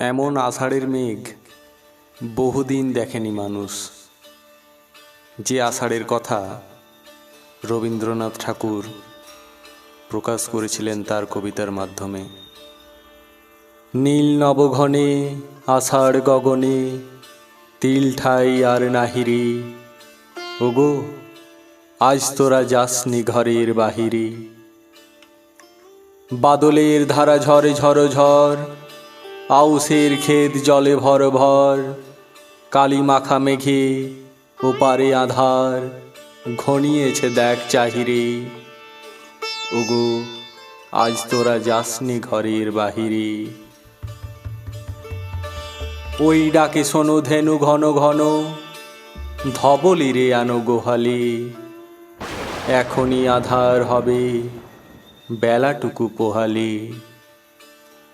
এমন আষাঢ়ের মেঘ, বহুদিন দেখেনি মানুষ। যে আষাঢ়ের কথা রবীন্দ্রনাথ ঠাকুর প্রকাশ করেছিলেন তার কবিতার মাধ্যমে। নীল নবঘনে, আষাঢ় গগনে, তিল ঠাই আর নাহিরে, ওগো, আজ তোরা যাসনি ঘরের বাহিরে। বাদলের ধারা ঝরে ঝড় ঝড় আউসের ক্ষেত জলে ভর ভর কালী মাখা মেঘে ওপারে আধার, ঘনিয়েছে দেখ চাহিরে। ওগো, আজ তোরা যাসনি ঘরের বাহিরে। ওই ডাকে শোনো ধেনু ঘন ঘন, ধবলি রে আনো গোহালে। এখনই আধার হবে বেলাটুকু পোহালে।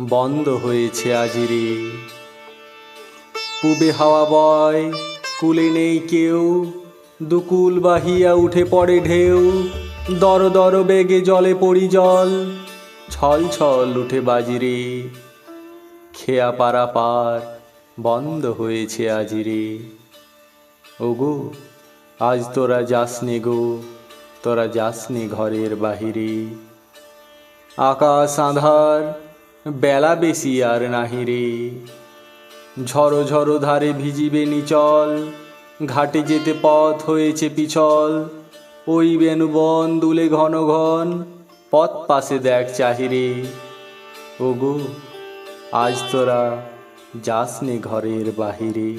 বন্ধ হয়েছে আজিরে। পুবে হাওয়া বয়, কুলে নেই কেউ। দুকুল বাহিয়া উঠে পড়ে ঢেউ। দর দর বেগে জলে পড়ি জল। ছল ছল উঠে বাজিরে। খেয়া পারা পার বন্ধ হয়েছে আজিরে। ওগো, আজ তোরা যাসনি গো, তোরা যাসনি ঘরের বাহিরে। আকাশ আধার বেলা বেশি আর নাহি রে। ঝড়ো ঝড়ো ধারে ভিজিবে নিচল, ঘাটে যেতে পথ হয়েছে পিছল। ওই বেনু বন দুলে ঘন ঘন, পথ পাশে দেখ চাহিরে। ওগো, আজ তোরা যাসনে ঘরের বাহিরে।